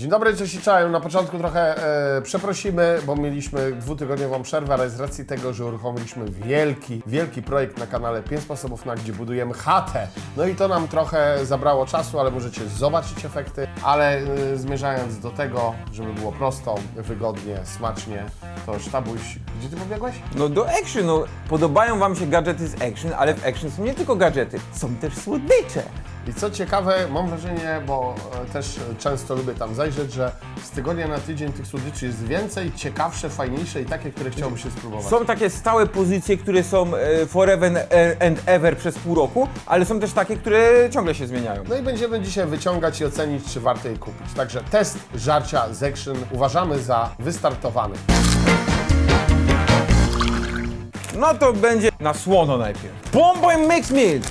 Dzień dobry, cześć i cześć. Na początku trochę e, przeprosimy, bo mieliśmy dwutygodniową przerwę, ale z racji tego, że uruchomiliśmy wielki, wielki projekt na kanale 5 sposobów na gdzie budujemy chatę. No i to nam trochę zabrało czasu, ale możecie zobaczyć efekty. Ale e, zmierzając do tego, żeby było prosto, wygodnie, smacznie, to sztabuś, gdzie ty pobiegłeś? No do action, no podobają wam się gadżety z action, ale w action są nie tylko gadżety, są też słodycze. I co ciekawe, mam wrażenie, bo e, też e, często lubię tam zajrzeć, że z tygodnia na tydzień tych słodyczy jest więcej, ciekawsze, fajniejsze i takie, które chciałbym się spróbować. Są takie stałe pozycje, które są e, forever and ever przez pół roku, ale są też takie, które ciągle się zmieniają. No i będziemy dzisiaj wyciągać i ocenić, czy warto je kupić. Także test żarcia z Action uważamy za wystartowany. No to będzie na słono najpierw. Bomboy Mix Meat,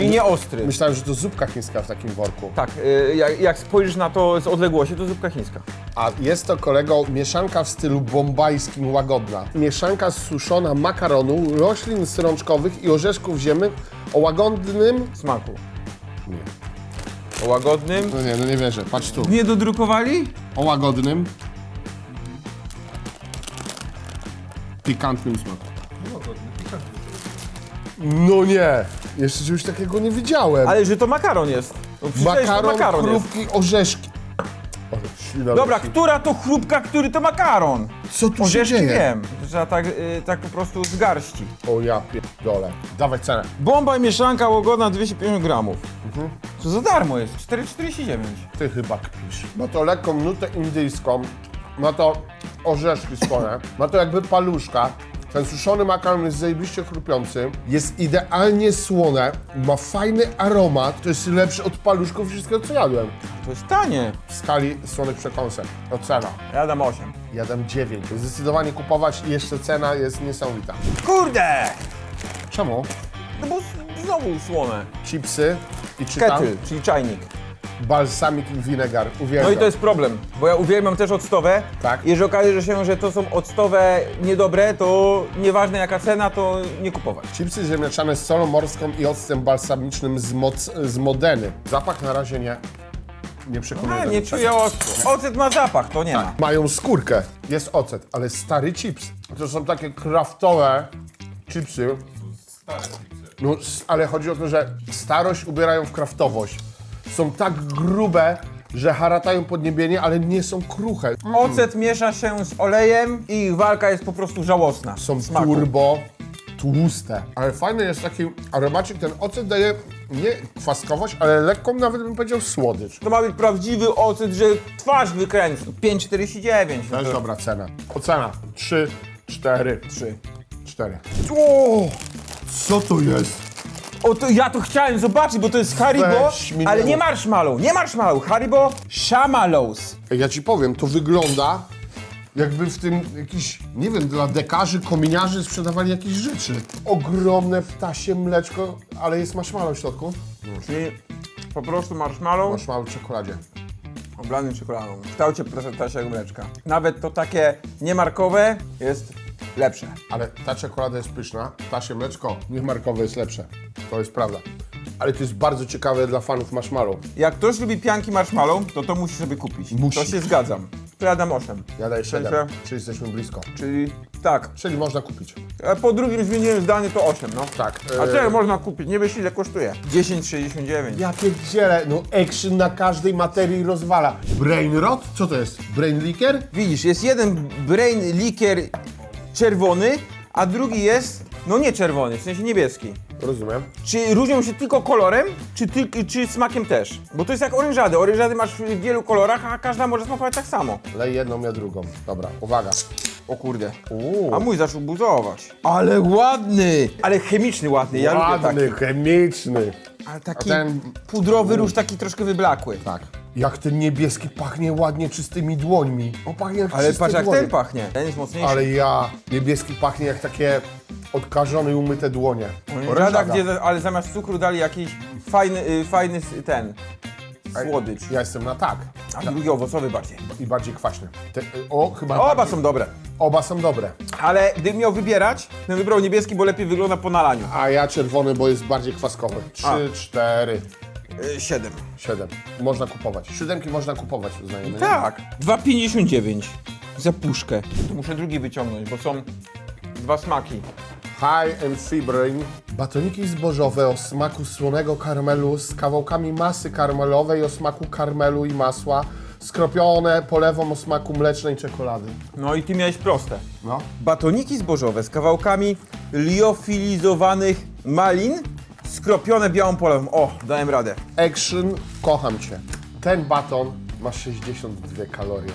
czyli nie ostry. Myślałem, że to zupka chińska w takim worku. Tak, e, jak, jak spojrzysz na to z odległości, to zupka chińska. A jest to, kolego, mieszanka w stylu bombajskim łagodna. Mieszanka suszona makaronu, roślin srączkowych i orzeszków ziemnych o łagodnym... Smaku. Nie. O łagodnym. No nie, no nie wierzę. Patrz tu. Nie dodrukowali? O łagodnym. Pikantnym smaku. No nie! Jeszcze czegoś takiego nie widziałem. Ale że to makaron jest. No, przecież to Makaron, makaron jest. chrupki, orzeszki. Ślina Dobra, która to chrupka, który to makaron? Co tu się Orzeszki dzieje? wiem. Trzeba tak, y, tak po prostu z garści. O ja pierdolę. Dawaj cenę. Bomba i mieszanka łagodna 250 gramów. Mhm. To za darmo jest, 4,49. Ty chyba kpisz. Ma to lekką nutę indyjską, ma to orzeszki swoje, ma to jakby paluszka. Ten suszony makaron jest zajebiście chrupiący, jest idealnie słone, ma fajny aromat, to jest lepszy od paluszków wszystkiego co jadłem. To jest tanie. W skali słonych przekąsek. Ocena. Ja dam 8. Ja dam 9. Zdecydowanie kupować i jeszcze cena jest niesamowita. Kurde! Czemu? No bo z- znowu słone. Chipsy i czytam Kettle, czyli czajnik. Balsamic i vinegar. Uwielbiam. No i to jest problem, bo ja uwielbiam też octowe. Tak. Jeżeli okaże się, że to są octowe niedobre, to nieważne jaka cena, to nie kupować. Chipsy ziemniaczane z solą morską i octem balsamicznym z, moc, z Modeny. Zapach na razie nie, nie przekonuje A, do nie niczego. czuję octu. Ocet ma zapach, to nie ma. Mają skórkę, jest ocet, ale stary chips. To są takie kraftowe chipsy. No, s- ale chodzi o to, że starość ubierają w kraftowość. Są tak grube, że haratają podniebienie, ale nie są kruche. Ocet miesza się z olejem i ich walka jest po prostu żałosna. Są Smaku. turbo tłuste. Ale fajny jest taki aromacik, ten ocet daje nie kwaskowość, ale lekką nawet bym powiedział słodycz. To ma być prawdziwy ocet, że twarz wykręci. 5,49. To jest dobra cena. Ocena 3, 4, 3. 4. O, co to jest? O, to ja to chciałem zobaczyć, bo to jest Haribo, Weź mi ale mów. nie marshmallow, nie marshmallow, Haribo Shamallows. Ej, Ja ci powiem, to wygląda jakby w tym jakiś, nie wiem, dla dekarzy, kominiarzy sprzedawali jakieś rzeczy. Ogromne ptasie mleczko, ale jest marshmallow w środku. Czyli po prostu marshmallow Marshmallow w czekoladzie. oblany czekoladą. W kształcie ptasiego mleczka. Nawet to takie niemarkowe jest lepsze. Ale ta czekolada jest pyszna, ptasie mleczko niemarkowe jest lepsze. To jest prawda. Ale to jest bardzo ciekawe dla fanów marshmallow. Jak ktoś lubi pianki marshmallow, to to musi sobie kupić. Musi. To się zgadzam. To ja dam 8. Ja daję 7, sensie- czyli jesteśmy blisko. Czyli tak. Czyli można kupić. Po drugim zmieniłem zdanie to 8, no. Tak. A e, można kupić? Nie wiesz ile kosztuje? 10,69. Ja pierdzielę, no action na każdej materii rozwala. Brain rot? Co to jest? Brain liquor? Widzisz, jest jeden brain likier czerwony, a drugi jest, no nie czerwony, w sensie niebieski. Rozumiem. Czy różnią się tylko kolorem, czy, ty, czy smakiem też? Bo to jest jak orężady. Orężady masz w wielu kolorach, a każda może smakować tak samo. Lej jedną, ja drugą. Dobra, uwaga. O kurde. Uuu, A mój zaczął buzować. Ale ładny! Ale chemiczny ładny, ja lubię ładny, taki. chemiczny. Ale taki A ten- pudrowy róż, taki troszkę wyblakły. Tak. Jak ten niebieski pachnie ładnie czystymi dłońmi. O, pachnie jak Ale czyste patrz jak dłonie. ten pachnie. Ten jest mocniejszy. Ale ja, niebieski pachnie jak takie odkażone i umyte dłonie. Rada, gdzie, ale zamiast cukru dali jakiś fajny, y, fajny s- ten słodycz. Ja jestem na tak. A drugi owocowy bardziej. I bardziej kwaśny. Te, o, chyba Oba są dobre. Oba są dobre. Ale gdybym miał wybierać, bym wybrał niebieski, bo lepiej wygląda po nalaniu. A ja czerwony, bo jest bardziej kwaskowy. Trzy, cztery. Y, 7. 7. Można kupować. Siódemki można kupować, uznajemy. Tak. 2,59 za puszkę. Tu muszę drugi wyciągnąć, bo są dwa smaki. High and Fibrin. Batoniki zbożowe o smaku słonego karmelu z kawałkami masy karmelowej o smaku karmelu i masła, skropione polewą o smaku mlecznej czekolady. No i ty miałeś proste. No. Batoniki zbożowe z kawałkami liofilizowanych malin, skropione białą polewą. O, dałem radę. Action, kocham Cię. Ten baton ma 62 kalorie.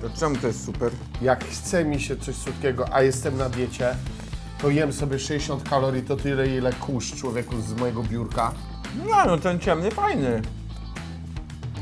To czemu to jest super? Jak chce mi się coś słodkiego, a jestem na diecie, to jem sobie 60 kalorii, to tyle ile kurz człowieku z mojego biurka. No, no ten ciemny fajny.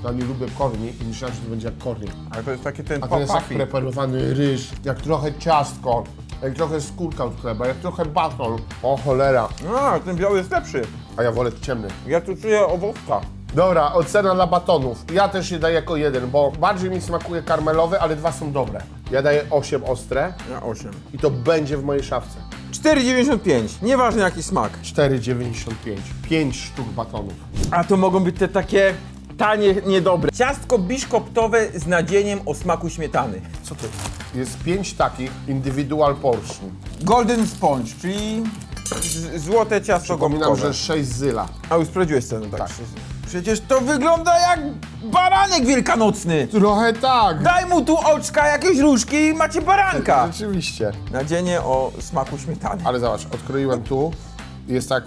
Ja nie lubię korni i myślałem, że to będzie jak kornik. Ale to jest taki ten A to jest jak preparowany ryż, jak trochę ciastko, jak trochę skórka od chleba, jak trochę baton. O cholera, No, ten biały jest lepszy. a ja wolę ciemny. Ja tu czuję owocka. Dobra, ocena dla batonów. Ja też je daję jako jeden, bo bardziej mi smakuje karmelowy, ale dwa są dobre. Ja daję 8 ostre Ja 8. i to będzie w mojej szafce. 4,95. Nieważne jaki smak. 4,95. 5 sztuk batonów. A to mogą być te takie tanie, niedobre. Ciastko biszkoptowe z nadzieniem o smaku śmietany. Co to jest? Jest 5 takich individual portion. Golden Sponge, czyli z- złote ciasto Przypominam, gąbkowe. że 6 zyla. A już sprawdziłeś cenę, tak? Tak. Przecież to wygląda jak baranek wielkanocny. Trochę tak. Daj mu tu oczka, jakieś różki i macie baranka. Rzeczywiście. Nadzienie o smaku śmietany. Ale zobacz, odkroiłem tu i jest tak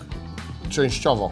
częściowo.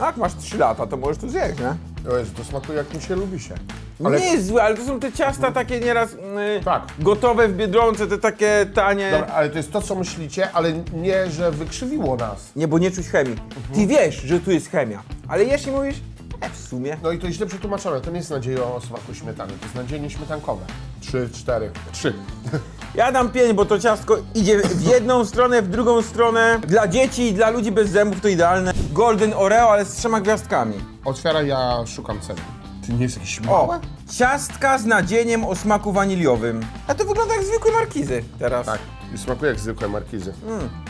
Jak masz 3 lata, to możesz tu zjeść, nie? O Jezu, to smakuje jak mi się lubi się. Nie jest złe, ale to są te ciasta takie nieraz mm, Tak. gotowe w Biedronce, te takie tanie. Dobra, ale to jest to, co myślicie, ale nie, że wykrzywiło nas. Nie, bo nie czuć chemii. Ty wiesz, że tu jest chemia, ale jesz i mówisz, e, w sumie. No i to źle przetłumaczone. To nie jest nadzieja o smaku śmietany, to jest nadzieje śmietankowe. Trzy, cztery, trzy. Ja dam pięć, bo to ciastko idzie w jedną stronę, w drugą stronę. Dla dzieci i dla ludzi bez zębów to idealne. Golden Oreo, ale z trzema gwiazdkami. Otwieraj, ja szukam ceny. Ty nie jest jakiś O, małe? ciastka z nadzieniem o smaku waniliowym. A to wygląda jak zwykłe markizy teraz. Tak, i smakuje jak zwykłe markizy.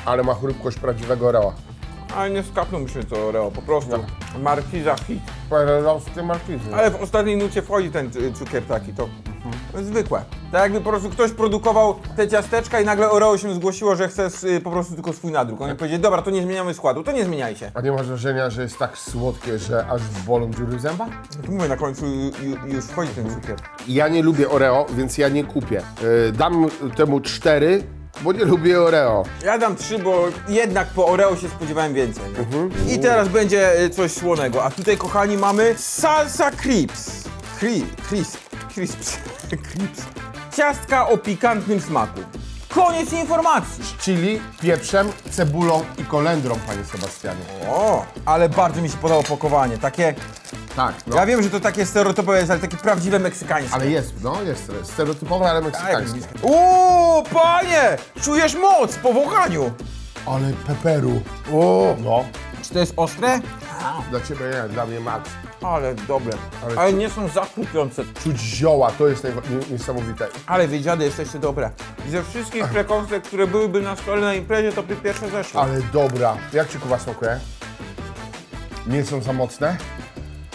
Ale ma chrupkość prawdziwego Oreo. Ale nie skapnął mi się to Oreo, po prostu. Markiza hit. Perelowskie markizy. Ale w ostatniej nucie wchodzi ten y, cukier taki, to zwykłe. Tak jakby po prostu ktoś produkował te ciasteczka i nagle Oreo się zgłosiło, że chce y, po prostu tylko swój nadruk. Oni powiedzieli, dobra, to nie zmieniamy składu, to nie zmieniajcie. A nie masz wrażenia, że jest tak słodkie, że aż bolą dziury w zębach? Tu mówię, na końcu ju, ju, już wchodzi ten cukier. Ja nie lubię Oreo, więc ja nie kupię. Yy, dam temu cztery, bo nie lubię Oreo. Ja dam trzy, bo jednak po Oreo się spodziewałem więcej. Nie? I teraz będzie y, coś słonego. A tutaj, kochani, mamy salsa crisps. Cri, crisp, crisps, crisps. Ciastka o pikantnym smaku. Koniec informacji. Chili, pieprzem, cebulą i kolendrą, panie Sebastianie. O, ale bardzo mi się podobało pakowanie. Takie, Tak, no. ja wiem, że to takie stereotypowe jest, ale takie prawdziwe meksykańskie. Ale jest, no, jest stereotypowe, ale meksykańskie. Uuu, panie! Czujesz moc po wąchaniu. Ale peperu. O, no. Czy to jest ostre? Dla ciebie nie, dla mnie max. Ale dobre. Ale Ale co- nie są zachłupiące. Czuć zioła, to jest najwa- nie- niesamowite. Ale wy dziady jesteście dobre. Ze wszystkich przekąsek, które byłyby na stole na imprezie, to by pierwsze zeszły. Ale dobra. Jak ci kuba smakuje? Nie są za mocne?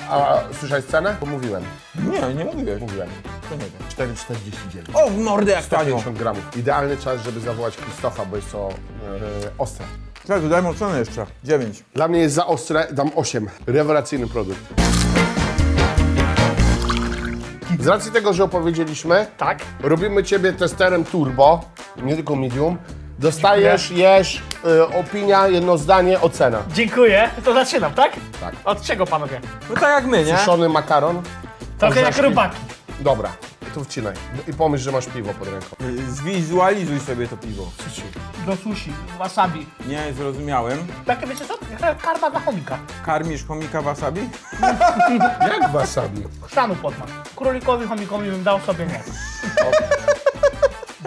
A słyszałeś cenę? Bo mówiłem. Nie, nie mówiłeś. Mówiłem. To nie wiem. 4,49. O, w mordę jak tanio. 150 gramów. Idealny czas, żeby zawołać Krzysztofa, bo jest to e, ostre. Tak, dodajmy ocenę jeszcze. 9. Dla mnie jest za ostre, dam 8. Rewelacyjny produkt. Z racji tego, że opowiedzieliśmy, Tak. robimy Ciebie testerem turbo, nie tylko medium. Dostajesz, jesz, y, opinia, jedno zdanie, ocena. Dziękuję. To zaczynam, tak? Tak. Od czego panowie? No tak jak my, nie? Suszony makaron. Trochę jak robaki. Dobra, to wcinaj. I pomyśl, że masz piwo pod ręką. Zwizualizuj sobie to piwo. Do sushi, wasabi. Nie, zrozumiałem. Takie wiecie co? Jak karma dla chomika. Karmisz chomika wasabi? Jak wasabi? Chrzanu podmak. Królikowi, chomikowi bym dał sobie nie.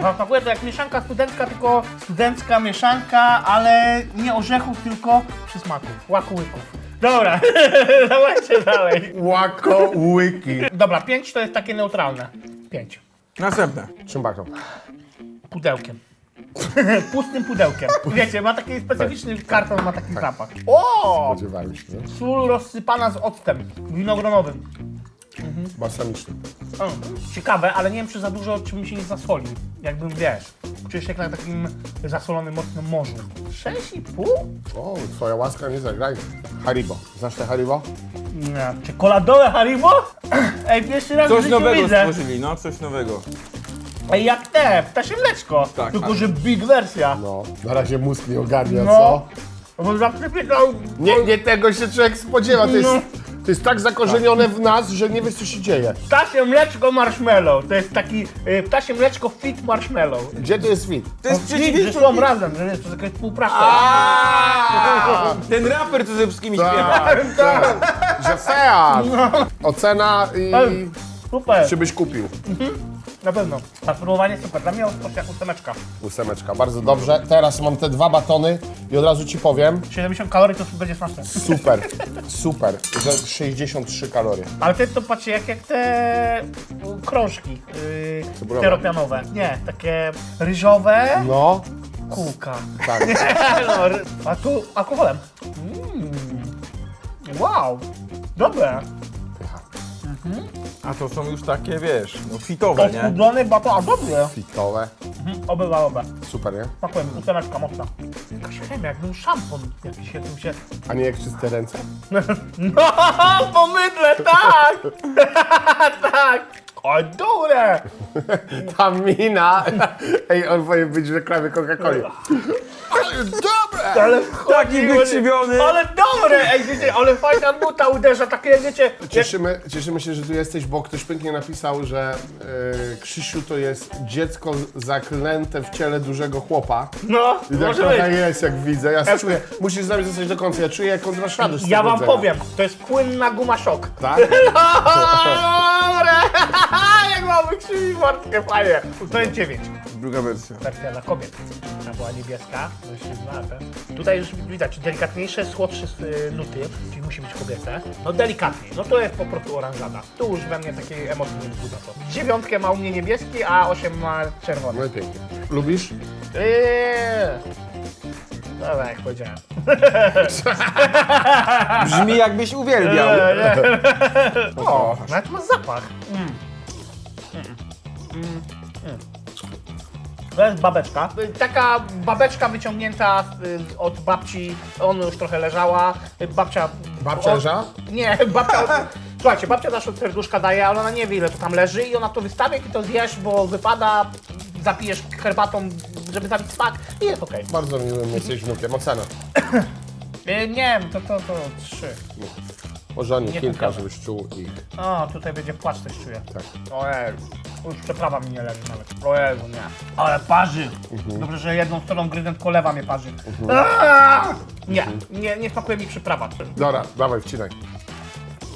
Smakuje to jak mieszanka studencka, tylko studencka mieszanka, ale nie orzechów, tylko przysmaków, łaku-łyków. Dobra, dawajcie dalej. Łako łyki. Dobra, pięć to jest takie neutralne. Pięć. Następne. Czym baką? Pudełkiem. Pustym pudełkiem. Wiecie, ma taki specyficzny karton, ma taki zapach. O! Spodziewaliśmy. Sól rozsypana z octem winogronowym. Balsamiczny. O, ciekawe, ale nie wiem, czy za dużo, czy bym się nie zasolił. Jakbym, wiesz, czujesz się jak na takim zasolonym mocnym morzu. 6,5? O, twoja łaska nie zagraj. Haribo. Znasz te Haribo? Nie. Czekoladowe Haribo? Ej, pierwszy raz w Coś życiu nowego widzę. stworzyli, no coś nowego. Ej, jak te, ptasie mleczko. Tak, Tylko, tak. że big wersja. No. Na razie mózg nie ogarnia, No. co? Bo zawsze pytał... Nie, nie tego się człowiek spodziewa. To jest, No. To jest tak zakorzenione w nas, że nie wiesz, co się dzieje. Ptasie mleczko marshmallow. To jest taki y, ptasie mleczko fit marshmallow. Gdzie to jest fit? To jest Fit, że przeciwieństwo... są razem, że jest to jakaś współpraca. Ten raper, co ze wszystkimi śpiewa. Tak, tak. Że feat. Ocena i Super, czy byś kupił. na pewno. A spróbowanie super. Dla mnie jak ósemeczka. Ósemeczka, bardzo dobrze. Teraz mam te dwa batony i od razu ci powiem, 70 kalorii to będzie smaczne. super, super, że 63 kalorie. Ale te to patrzcie, jak, jak te krążki yy, Cebulowe. steropianowe. Nie, takie ryżowe No, kółka. tak. no, ry- a tu alkoholem. Mm. Wow, dobre. Pycha. A to są już takie, wiesz, no fitowe, nie? Odchudzony baton, a dobre. Fitowe, Mhm, Obywa, oba. super, nie? Smakuje, ósemeczka mocna. Chemia, jak był szampon jakiś, jak się... A nie jak czyste ręce? No, po mydle, tak! tak! O, dobre! Ta mina, ej, on powinien być w reklamie Coca-Coli. Ale dobre! Ale Taki wykrzywiony. Ale dobre! Ej, wiecie, ale fajna nuta uderza, takie, wiecie... Jak... Cieszymy, cieszymy się, że tu jesteś, bo ktoś pięknie napisał, że e, Krzysiu to jest dziecko zaklęte w ciele dużego chłopa. No, I tak może trochę być. jest, jak widzę. Ja czuję, musisz z nami zostać do końca. Ja czuję, jak on masz radość z Ja tego wam jedzenia. powiem, to jest płynna guma szok. Tak? Dobre! Jak mamy krzywi mordkę, fajnie. To jest 9. Druga wersja. Wersja dla kobiet. Ta była niebieska, to się zna, te. Tutaj już widać delikatniejsze, słodsze y, nuty, czyli musi być kobiece. No delikatniej, no to jest po prostu oranżada. Tu już we mnie takiej emocji nie wzbudza to. Dziewiątkę ma u mnie niebieski, a osiem ma czerwony. No i pięknie. Lubisz? Eee. Dobra, jak powiedziałem. Brzmi jakbyś uwielbiał. O, nawet ma zapach. Mm. Mm. Mm. Mm. To jest babeczka. Taka babeczka wyciągnięta y, od babci. Ona już trochę leżała. Y, Babcia. Babcia o- leżała? Nie, babcia. Słuchajcie, babcia nasz od serduszka daje, ale ona nie wie ile to tam leży i ona to wystawia i to zjesz, bo wypada, zapijesz herbatą, żeby zabić smak i jest okej. Bardzo miłym jesteś wnukiem. Ocena. Y, Nie wiem, to, to, to trzy. Może Nie kilka, żebyś czuł i... O, tutaj będzie płacz też czuję. Tak. Ojej, już przeprawa mi nie leży nawet. O Jezu, nie. Ale parzy. Dobrze, że jedną stroną gryzę, tylko lewa mnie parzy. Aaaa! Nie, nie, nie smakuje mi przyprawa. Dobra, dawaj, wcinaj.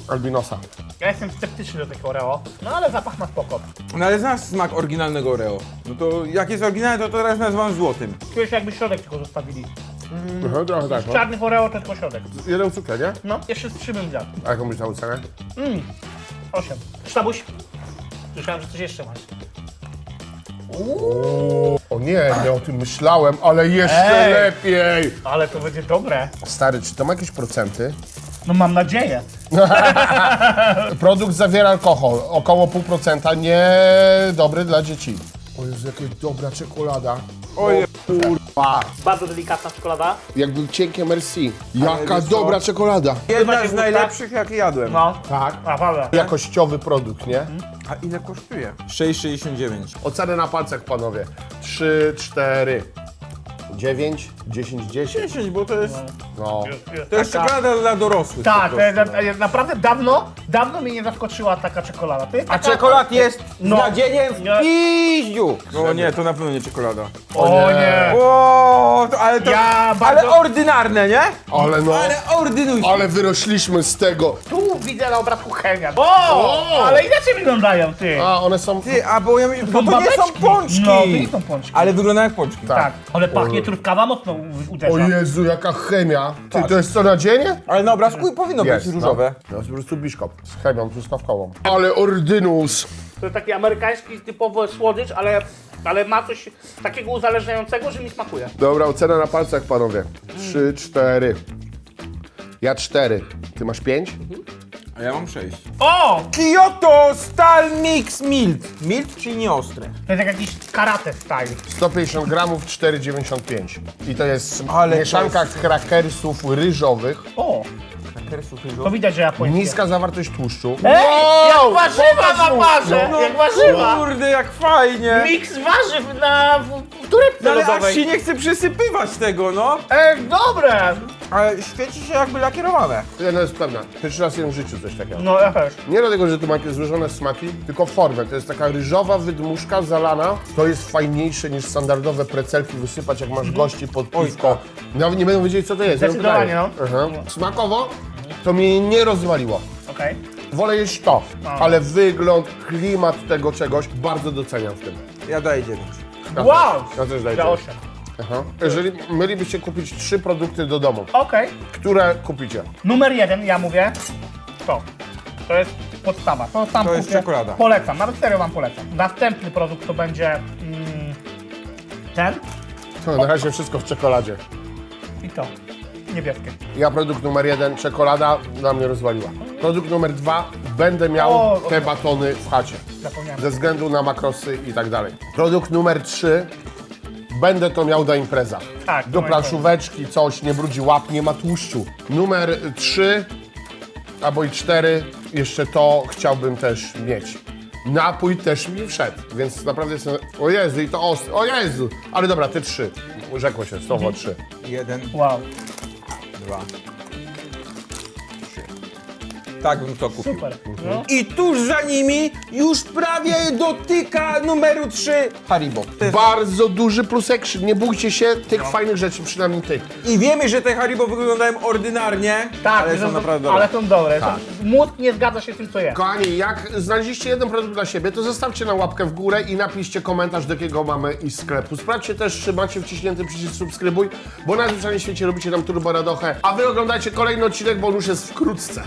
Albinosa. Ja jestem sceptyczny do tego Oreo, no ale zapach ma spoko. No ale znasz smak oryginalnego Oreo. No to jak jest oryginalny, to teraz nazywam złotym. Czujesz jakby środek tylko zostawili. Mhm, trochę tak, no. Czarnych Oreo to tylko środek. Jeden cukier, nie? No, jeszcze z trzy bym. A jaką byś dał cenę? Osiem. Sztabuś? Słyszałem, że coś jeszcze masz. O nie, nie o tym myślałem, ale jeszcze Ej. lepiej. Ale to będzie dobre. Stary, czy to ma jakieś procenty? No mam nadzieję. Produkt zawiera alkohol, około pół procenta, nie dobry dla dzieci. O Jezu, jaka dobra czekolada. Ojej. Kurwa. Bardzo delikatna czekolada. Jakby cienkie merci. Jaka wiesz co? dobra czekolada. Jedna z najlepszych, jakie jadłem. No, Tak. naprawdę. Jakościowy produkt, nie? A ile kosztuje? 6,69. Oceny na palcach, panowie. 3, 4, 9, 10, 10. 10, bo to jest... No. To jest Taka- czekolada dla dorosłych. Tak, po prostu, no. jest naprawdę dawno, dawno mnie nie zaskoczyła taka czekolada. To jest A taka... czekolad jest No. z nadzieniem w Nie. piździu. No nie, to na pewno nie czekolada. O nie! O, to, ale to... Ja bardzo- Ale ordynarne, nie? Ale no. Ale ordynujcie. Ale wyrośliśmy z tego. Tu widzę na obrazku chemia. O! Ale inaczej wyglądają, ty. A one są. Ty, a bo, ja, my- bo Są to nie są babeczki. pączki. No, to nie są pączki. Ale wyglądają jak pączki. Tak, ale pachnie truskawa mocno u- O uderza. Jezu, jaka chemia. Ty, to jest co na dzień? Ale na obrazku powinno Jest, być różowe. No. To jest po prostu biszkop z chemią truskawkową. Ale ordynus. To jest taki amerykański typowy słodycz, ale, ale ma coś takiego uzależniającego, że mi smakuje. Dobra, ocena na palcach, panowie. Trzy, cztery. Ja cztery. Ty masz pięć? A ja mam sześć. O! Kyoto Stal Mix Mild. Mild czyli nieostre. To jest jak jakiś karate style. 150 gramów, 4,95. I to jest Ale mieszanka to krakersów ryżowych. O! Krakersów To widać, że japońskie. Niska zawartość tłuszczu. Ej! Wow! Jak warzywa na parze! No, jak warzywa! Kurde, jak fajnie. Miks warzyw na w, w torebce No, ale aż lodowej. się nie chce przesypywać tego, no. Ej, dobre! Ale świeci się jakby lakierowane. Jedno jest pewne. Pierwszy raz jem w życiu coś takiego. No ja też. Nie dlatego, że tu macie złożone smaki, tylko formę. To jest taka ryżowa wydmuszka zalana. To jest fajniejsze niż standardowe precelki wysypać, jak masz gości pod piwko. Nawet nie będą wiedzieli, co to jest. Mhm. Zdecydowanie, no. Aha. Smakowo to mnie nie rozwaliło. Okej. Wolę jeść to, No. ale wygląd, klimat tego czegoś bardzo doceniam w tym. Ja daję dziewięć. Ja Wow! Też, ja też daję Za dziewięć. 8. Aha. Jeżeli mielibyście kupić trzy produkty do domu, Okej. które kupicie? Numer jeden, ja mówię, to. To jest podstawa. To, sam To jest kupię. czekolada. Polecam, nawet serio wam polecam. Następny produkt to będzie mm, ten To na razie wszystko w czekoladzie. i to. Niebieskie. Ja produkt numer jeden, czekolada, na mnie rozwaliła. Produkt numer dwa, będę miał O, te batony w chacie. Zapomniałem. Ze względu na makrosy i tak dalej. Produkt numer trzy, będę to miał na imprezach. Tak, to Do na planszóweczki, coś, nie brudzi łap, nie ma tłuszczu. Numer trzy, albo i cztery, jeszcze to chciałbym też mieć. Napój też mi wszedł, więc naprawdę jestem... O Jezu, i to ostro, o Jezu! Ale dobra, te trzy. Rzekło się, słowo trzy. Jeden, Wow, dwa. Tak bym to kupił. super. No. I tuż za nimi już prawie dotyka numeru 3 Haribo. Bardzo duży plus action, nie bójcie się tych fajnych rzeczy, przynajmniej tych. I wiemy, że te Haribo wyglądają ordynarnie, Tak, ale są naprawdę dobre. Ale są dobre. Tak. Mózg nie zgadza się z tym, co jest. Kochani, jak znaleźliście jeden produkt dla siebie, to zostawcie na łapkę w górę i napiszcie komentarz, do jakiego mamy i sklepu. Sprawdźcie też, czy macie wciśnięty przycisk subskrybuj, bo na zwyczajnym świecie robicie nam turbo radochę, a wy oglądajcie kolejny odcinek, bo on już jest wkrótce.